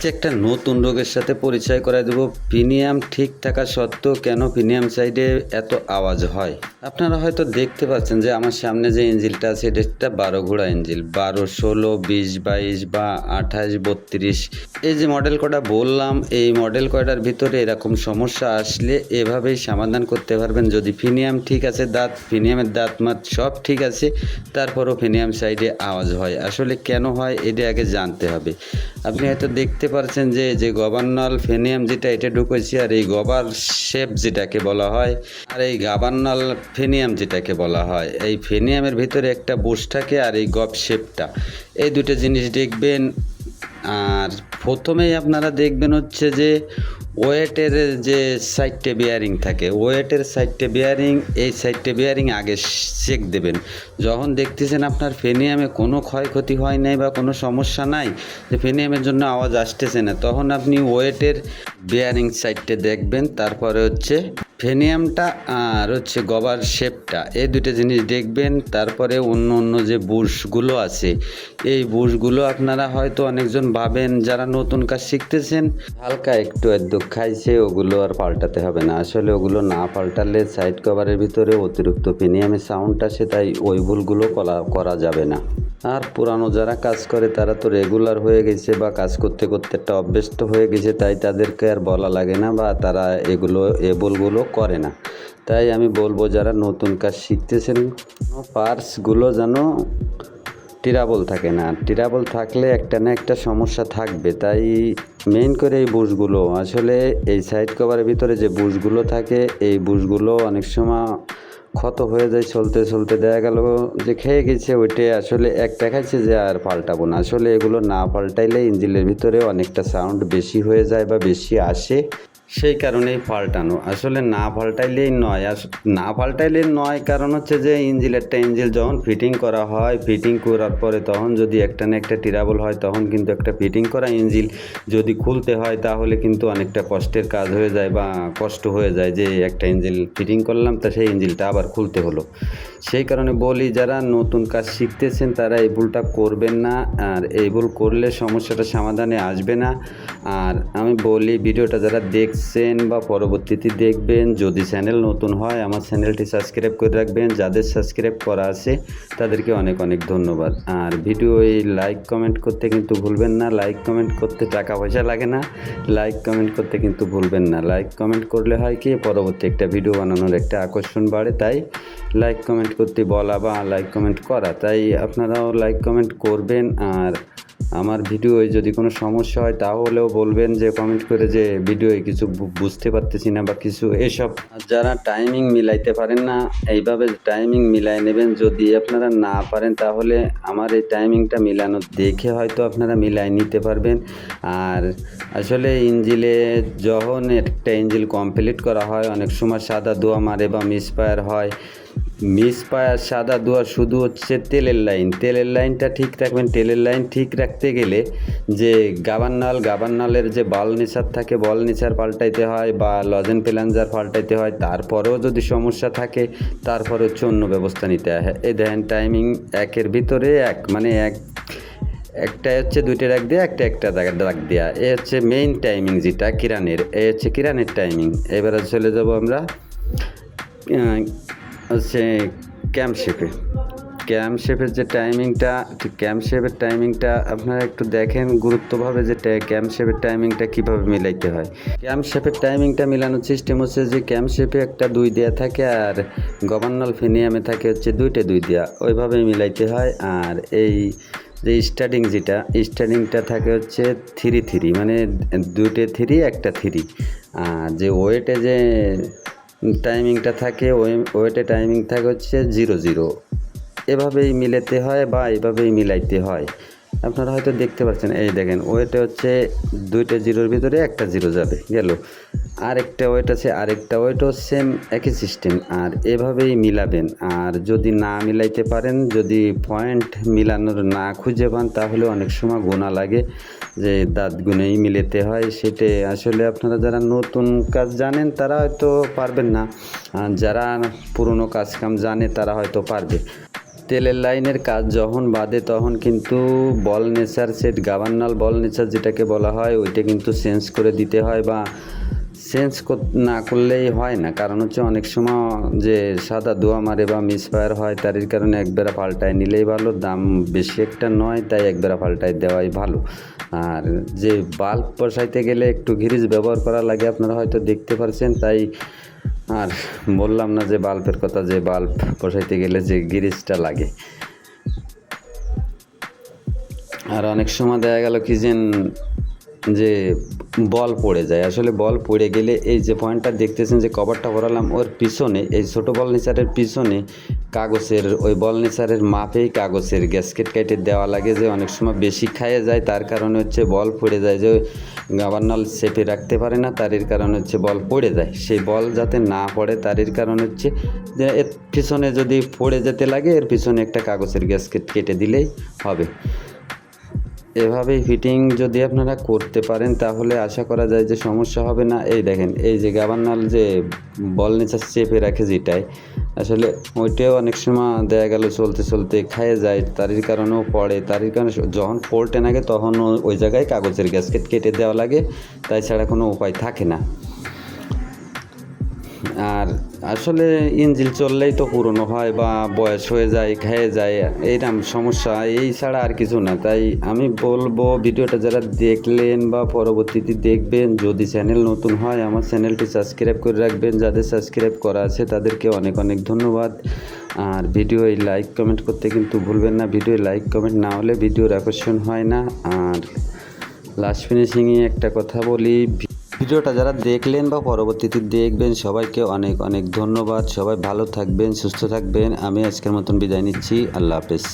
আজকে একটা নতুন রোগের সাথে পরিচয় করায় দেবো। প্রিমিয়াম ঠিক থাকা সত্ত্বেও কেন প্রিমিয়াম সাইডে এত আওয়াজ হয়? আপনারা হয়তো দেখতে পাচ্ছেন যে আমার সামনে যে ইঞ্জিলটা আছে, এটা একটা বারো ঘোড়া ইঞ্জিল। বারো, ষোলো, বিশ, বাইশ বা আঠাশ, বত্রিশ। এই যে মডেল কটা বললাম, এই মডেল কয়টার ভিতরে এরকম সমস্যা আসলে এভাবেই সমাধান করতে পারবেন। যদি ফিনিয়াম ঠিক আছে, দাঁত ফিনিয়ামের দাঁত মাত সব ঠিক আছে, তারপরও ফিনিয়াম সাইডে আওয়াজ হয়। আসলে কেন হয়, এটা আগে জানতে হবে। আপনি হয়তো দেখতে পারছেন যে যে গভর্নল ফেনিয়াম যেটা, এটা ঢুকেছি আর এই গবার শেপ যেটাকে বলা হয়, আর এই গাবার্নাল ফেনিয়াম যেটাকে বলা হয়, এই ফেনিয়ামের ভিতরে একটা বোস থাকে আর এই গব শেপটা। এই দুটো জিনিস দেখবেন আর প্রথমেই আপনারা দেখবেন হচ্ছে যে ওয়েটের যে সাইডটে বিয়ারিং থাকে, ওয়েটের সাইডটে বিয়ারিং এই সাইডটে বিয়ারিং আগে চেক দেবেন। যখন দেখতেছেন আপনার ফেনিয়ামে কোনো ক্ষয়ক্ষতি হয় নাই বা কোনো সমস্যা নাই, যে ফেনিয়ামের জন্য আওয়াজ আসতেছে না, তখন আপনি ওয়েটের বিয়ারিং সাইডটে দেখবেন, তারপরে হচ্ছে ফেনিয়ামটা আর হচ্ছে গবার শেপটা এই দুটো জিনিস দেখবেন, তারপরে অন্য অন্য যে বুশগুলো আছে, এই বুশগুলো আপনারা হয়তো অনেকজন ভাবেন, যারা নতুন কাজ শিখতেছেন, হালকা একটু একদু খাইছে, ওগুলো আর পাল্টাতে হবে না। আসলে ওগুলো না পাল্টালে সাইড কভারের ভিতরে অতিরিক্ত ফেনিয়ামের সাউন্ড আসে, তাই ওই ভুলগুলো করা যাবে না। আর পুরানো যারা কাজ করে তারা তো রেগুলার হয়ে গেছে বা কাজ করতে করতে একটা অভ্যস্ত হয়ে গেছে, তাই তাদেরকে আর বলা লাগে না বা তারা এগুলো এবলগুলো করে না। তাই আমি বলব যারা নতুন কাজ শিখতেছেন পার্সগুলো যেন টিরাবল থাকে না। টিরাবল থাকলে একটা না একটা সমস্যা থাকবে, তাই মেইন করে এই বুশগুলো আসলে এই সাইড কভারের ভিতরে যে বুশগুলো থাকে, এই বুশগুলো অনেক সময় ক্ষত হয়ে যায় চলতে চলতে দেখা গেল যে খেয়ে গেছে ওইটা আসলে এক দেখাচ্ছে যে আর পাল্টাবো না। আসলে এগুলো না পাল্টাইলে ইঞ্জিনের ভিতরে অনেকটা সাউন্ড বেশি হয়ে যায় বা বেশি আসে। সেই কারণেই পাল্টানো। আসলে না পাল্টাইলেই নয়। আস, না পাল্টাইলেই নয় কারণ হচ্ছে যে ইঞ্জিল, একটা ইঞ্জিল যখন ফিটিং করা হয় ফিটিং করার পরে তখন যদি একটা না একটা টিরাবল হয়, তখন কিন্তু একটা ফিটিং করা ইঞ্জিল যদি খুলতে হয়, তাহলে কিন্তু অনেকটা কষ্টের কাজ হয়ে যায় বা কষ্ট হয়ে যায় যে একটা ইঞ্জিল ফিটিং করলাম, তা সেই ইঞ্জিলটা আবার খুলতে হলো। সেই কারণে বলি, যারা নতুন কাজ শিখতেছেন, তারা এই ভুলটা করবেন না। আর এই ভুল করলে সমস্যাটা সমাধানে আসবে না। আর আমি বলি, ভিডিওটা যারা দেখছেন বা পরবর্তীতে দেখবেন, যদি চ্যানেল নতুন হয়, আমার চ্যানেলটি সাবস্ক্রাইব করে রাখবেন। যাদের সাবস্ক্রাইব করা আছে, তাদেরকে অনেক অনেক ধন্যবাদ। আর ভিডিও এই লাইক কমেন্ট করতে কিন্তু ভুলবেন না। লাইক কমেন্ট করতে টাকা পয়সা লাগে না। লাইক কমেন্ট করতে কিন্তু ভুলবেন না। লাইক কমেন্ট করলে হয় কি, পরবর্তী একটা ভিডিও বানানোর একটা আকর্ষণ বাড়ে। তাই লাইক কমেন্ট করতে বলা বা লাইক কমেন্ট করা। তাই আপনারাও লাইক কমেন্ট করবেন। আর আমার ভিডিওয়ে যদি কোনো সমস্যা হয়, তাহলেও বলবেন যে কমেন্ট করে যে, ভিডিওয়ে কিছু বুঝতে পারতেছি না বা কিছু এসব। যারা টাইমিং মিলাইতে পারেন না, এইভাবে টাইমিং মিলাই নেবেন। যদি আপনারা না পারেন, তাহলে আমার এই টাইমিংটা মিলানো দেখে হয়তো আপনারা মিলাই নিতে পারবেন। আর আসলে ইঞ্জিলে যখন একটা ইঞ্জিল কমপ্লিট করা হয়, অনেক সময় সাদা দোয়া মারে বা মিসফায়ার হয় মিস পায়ার সাদা দোয়া শুধু হচ্ছে তেলের লাইন। তেলের লাইনটা ঠিক রাখবেন। তেলের লাইন ঠিক রাখতে গেলে যে গাবান্নাল, গাবান্নালের যে বল নেশার থাকে, বল নেশার পাল্টাইতে হয় বা লজেন প্লাঞ্জার পাল্টাইতে হয়, তারপরেও যদি সমস্যা থাকে, তারপরে হচ্ছে অন্য ব্যবস্থা নিতে হয়। এ দেখেন টাইমিং একের ভিতরে এক মানে এক একটা হচ্ছে দুইটা রাখ দেওয়া একটা একটা দাগ দেওয়া এ হচ্ছে মেইন টাইমিং যেটা কিরানের, এ হচ্ছে কিরানের টাইমিং এবারে চলে যাব আমরা হচ্ছে ক্যাম্প শেপে ক্যাম্প শেপের যে টাইমিংটা ক্যাম্প শেপের টাইমিংটা আপনারা একটু দেখেন গুরুত্বভাবে যে ক্যাম্প শেপের টাইমিংটা কীভাবে মিলাইতে হয়। ক্যাম্প শেপের টাইমিংটা মিলানোর সিস্টেম হচ্ছে যে ক্যাম্প শেপে একটা দুই দেয়া থাকে আর গভর্নল ফিনিয়ামে থাকে হচ্ছে দুইটা দুই দেয়া। ওইভাবেই মিলাইতে হয় আর এই যে স্টার্টিং যেটা স্টার্টিংটা থাকে হচ্ছে থ্রি থ্রি মানে দুইটে থ্রি একটা থ্রি আর যে ওয়েটে যে টাইমিংটা থাকে ওয়েটে টাইমিং থাকে হচ্ছে জিরো জিরো এভাবেই মিলাতে হয় বা এভাবেই মিলাইতে হয়। আপনারা হয়তো দেখতে পাচ্ছেন, এই দেখেন, ওয়েটে হচ্ছে দুইটা জিরোর ভিতরে একটা জিরো যাবে, গেল। আরেকটা ওয়েট আছে, আরেকটা ওয়েটও সেম একই সিস্টেম, আর এভাবেই মিলাবেন। আর যদি না মিলাইতে পারেন, যদি পয়েন্ট মিলানোর না খুঁজে পান, তাহলে অনেক সময় গোনা লাগে যে দাঁত গুনেই মিলেতে হয় সেটা আসলে আপনারা যারা নতুন কাজ জানেন, তারা হয়তো পারবেন না। আর যারা পুরনো কাজ কাম জানে, তারা হয়তো পারবে। তেলের লাইনের কাজ যখন বাদে তখন কিন্তু বল নেচার সেট গাভার্নাল বল নেচার যেটাকে বলা হয়, ওইটা কিন্তু চেঞ্জ করে দিতে হয় বা চেঞ্জ না করলেই হয় না। কারণ হচ্ছে অনেক সময় যে সাদা দোয়া মারে বা মিসফায়ার হয় তার কারণে একবেলা পাল্টায় নিলেই ভালো, দাম বেশি একটা নয়, তাই একবেলা পাল্টায় দেওয়াই ভালো। আর যে বাল্ব বসাইতে গেলে একটু ঘিরিজ ব্যবহার করা লাগে, আপনারা হয়তো দেখতে পারছেন, তাই আর বললাম না যে বাল্বের কথা, যে বাল্ব বসাইতে গেলে যে গিরিজটা লাগে। আর অনেক সময় দেখা গেল কি যে যে বল পড়ে যায়। আসলে বল পড়ে গেলে এই যে পয়েন্টটা দেখতেছেন যে কভারটা ভরালাম ওর পিছনে, এই ছোটো বল নিচারের পিছনে কাগজের, ওই বল নিচারের মাপেই কাগজের গ্যাসকেট কেটে দেওয়া লাগে যে অনেক সময় বেশি খাইয়ে যায়, তার কারণে হচ্ছে বল পড়ে যায়। যে গাভার্নাল সেপে রাখতে পারে না তারের কারণে হচ্ছে বল পড়ে যায়। সেই বল যাতে না পড়ে তারের কারণ হচ্ছে যে এর পিছনে যদি পড়ে যেতে লাগে, এর পিছনে একটা কাগজের গ্যাসকেট কেটে দিলেই হবে। এভাবে ফিটিং যদি আপনারা করতে পারেন, তাহলে আশা করা যায় যে সমস্যা হবে না। এই দেখেন, এই যে গাবান্নাল যে বল নেচার চেপে রাখে যেটাই আসলে ওইটাও অনেক সময় দেখা গেল চলতে চলতে, খাইয়ে যায়, তারির কারণেও পড়ে। তারির কারণে যখন পোল্টে লাগে তখন ওই জায়গায় কাগজের গ্যাসকেট কেটে দেওয়া লাগে, তাই ছাড়া কোনো উপায় থাকে না। আর আসলে ইঞ্জিল চললেই তো পুরনো হয় বা বয়স হয়ে যায়, খেয়ে যায় এইরকম সমস্যা, এই ছাড়া আর কিছু না। তাই আমি বলব, ভিডিওটা যারা দেখলেন বা পরবর্তীতে দেখবেন, যদি চ্যানেল নতুন হয়, আমার চ্যানেলটি সাবস্ক্রাইব করে রাখবেন। যাদের সাবস্ক্রাইব করা আছে, তাদেরকে অনেক অনেক ধন্যবাদ। আর ভিডিও লাইক কমেন্ট করতে কিন্তু ভুলবেন না। ভিডিও লাইক কমেন্ট না হলে ভিডিওর আকর্ষণ হয় না। আর লাস্ট ফিনিশিংয়ে একটা কথা বলি ভিডিওটা যারা দেখলেন বা পরবর্তীতে দেখবেন, সবাইকে অনেক অনেক ধন্যবাদ। সবাই ভালো থাকবেন, সুস্থ থাকবেন। আমি আজকের মতন বিদায় নিচ্ছি। আল্লাহ হাফেজ।